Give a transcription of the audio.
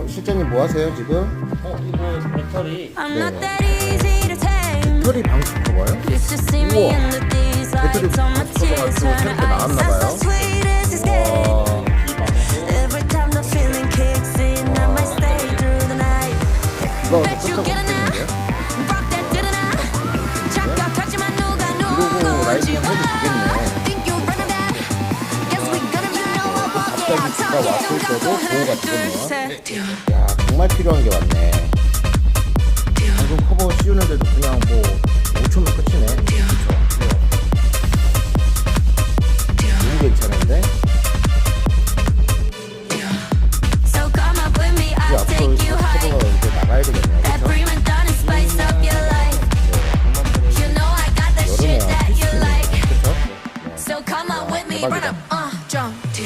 어, 실장님 뭐 하세요 지금? 어 이거 배터리 I'm not that easy to tame. 배터리 see me 우와. 배터리 lights. My tears turn to ice. 나왔나 봐요. the sweetest escape. 와 Every time the feeling kicks in, I might stay through the night. 이거 Bet you 끄떡 get it now. 없겠는데요? Rock that didn't I? 잠깐 touch만 누가 이러고 라이딩 해도 되겠네. 갑자기 비가 왔을 때도 보호가 되겠네요. 야, 정말 필요한 게 왔네. 지금 커버 씌우는데도 그냥 뭐 5초면 끝이네. 그쵸? 너무 괜찮은데? 이제 나가야 되겠네 그쵸? 네, 네. So come on with me.